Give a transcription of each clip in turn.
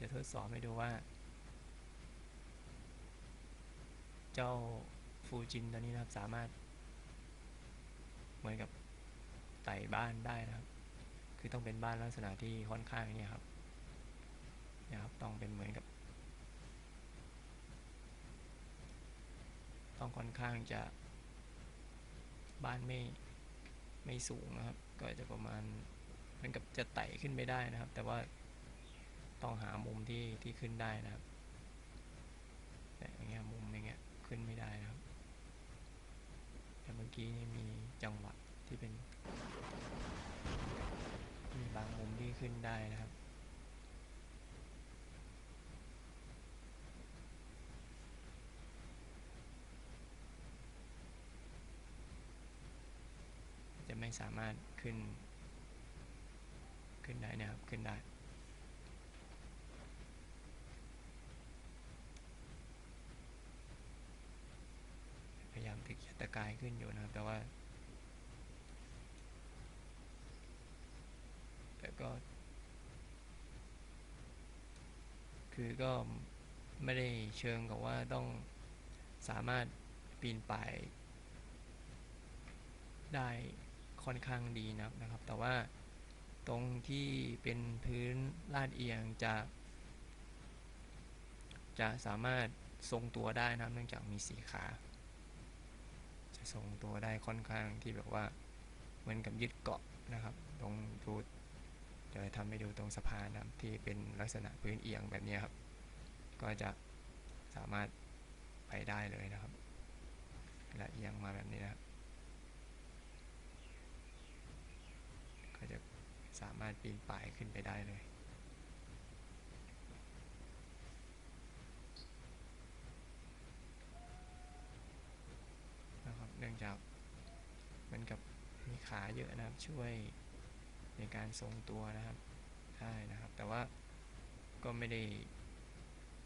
จะทดสอบให้ดูว่า เจ้าฟูจินตัวนี้นะครับสามารถ เหมือนกับไต่บ้านได้นะครับ คือต้องเป็นบ้านลักษณะที่ค่อนข้างเนี่ยครับนี่ยครับต้องเป็นเหมือนกับ ต้องค่อนข้างจะบ้านไม่ไม่สูงนะครับ ก็จะประมาณเหมือนกับจะไต่ขึ้นไปได้นะครับ แต่ว่า ต้องหามุมที่ที่ขึ้นได้นะครับแต่อย่างเงี้ยมุมอย่างเงี้ยขึ้นไม่ได้นะครับ แต่เมื่อกี้นี่มีจังหวะที่เป็น มีบางมุมที่ขึ้นได้นะครับจะไม่สามารถขึ้น ขึ้นได้นะครับ ขึ้นได้ พยายาม ติดขีตะกายขึ้นอยู่นะครับ แต่ว่า แต่ก็ คือก็ไม่ได้เชิงกับว่าต้องสามารถปีนป่ายได้ค่อนข้างดีนะครับ แต่ว่าตรงที่เป็นพื้นลาดเอียงจะ จะสามารถทรงตัวได้นะเนื่องจากมีสีขา จะทรงตัวได้ค่อนข้างที่แบบว่าเหมือนกับยึดเกาะนะครับ ตรงดูเดี๋ยวทำให้ดูตรงสะพานนะครับที่เป็นลักษณะพื้นเอียงแบบนี้ครับ ก็จะสามารถไปได้เลยนะครับเวลาเอียงมาแบบนี้นะครับก็จะสามารถปีนป่ายขึ้นไปได้เลย นะครับ เนื่องจากเหมือนกับมี ขาเยอะนะครับ ช่วยในการทรงตัวนะครับได้นะครับ แต่ว่าก็ไม่ได้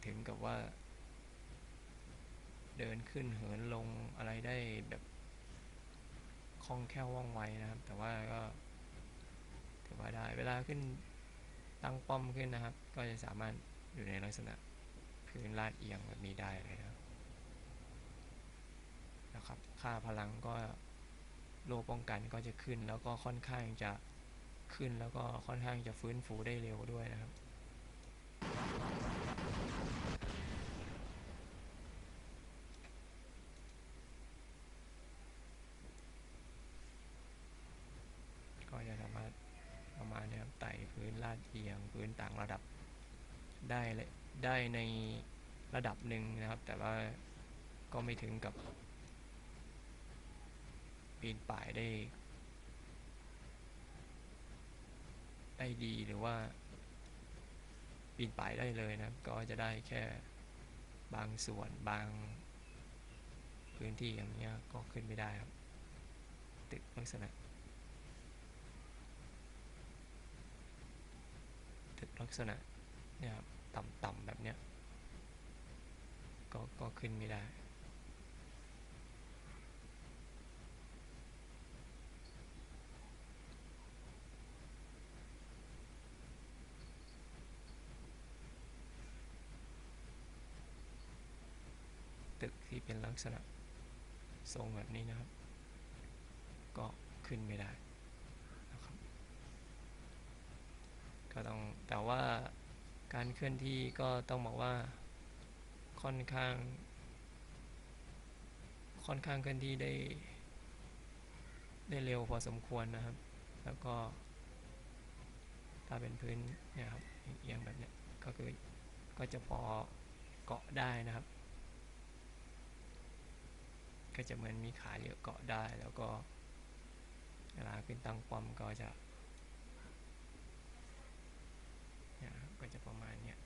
ถึงกับว่า เดินขึ้นเหินลงอะไรได้แบบคล่องแคล่วว่องไวนะครับ แต่ว่าก็ถือว่าได้เวลาขึ้นตั้งป้อมขึ้นนะครับ ก็จะสามารถอยู่ในลักษณะพื้นลาดเอียงแบบนี้ได้เลยนะครับนะครับ ค่าพลังก็ โลป้องกันก็จะขึ้น แล้วก็ค่อนข้างจะขึ้นแล้วก็ค่อนข้างจะฟื้นฟูได้เร็วด้วยนะครับ ก็จะสามารถประมาณนี้ครับไต่พื้นลาดเอียงพื้นต่างระดับได้เลยได้ในระดับหนึ่งนะครับ แต่ว่าก็ไม่ถึงกับ ปีนป่ายได้ ได้ดีหรือว่า ปีนป่ายได้เลยนะครับ ก็จะได้แค่บางส่วนบางพื้นที่อย่างเงี้ยก็ขึ้นไม่ได้ครับ ตึกลักษณะตึกลักษณะเนี่ยครับต่ำๆแบบเนี้ยก็ก็ขึ้นไม่ได้ ตึกที่เป็นลักษณะทรงแบบนี้นะครับ ก็ขึ้นไม่ได้นะครับ ก็ต้องแต่ว่าการเคลื่อนที่ก็ต้องบอกว่าค่อนข้าง ค่อนข้างเคลื่อนที่ได้ ได้เร็วพอสมควรนะครับ แล้วก็ ถ้าเป็นพื้นเนี่ยครับเอียงแบบเนี้ยก็คือก็จะพอเกาะได้นะครับ ก็จะเหมือนมีขาเยอะเกาะได้ แล้วก็เวลาขึ้นตั้งป้อมก็จะก็จะประมาณเนี้ย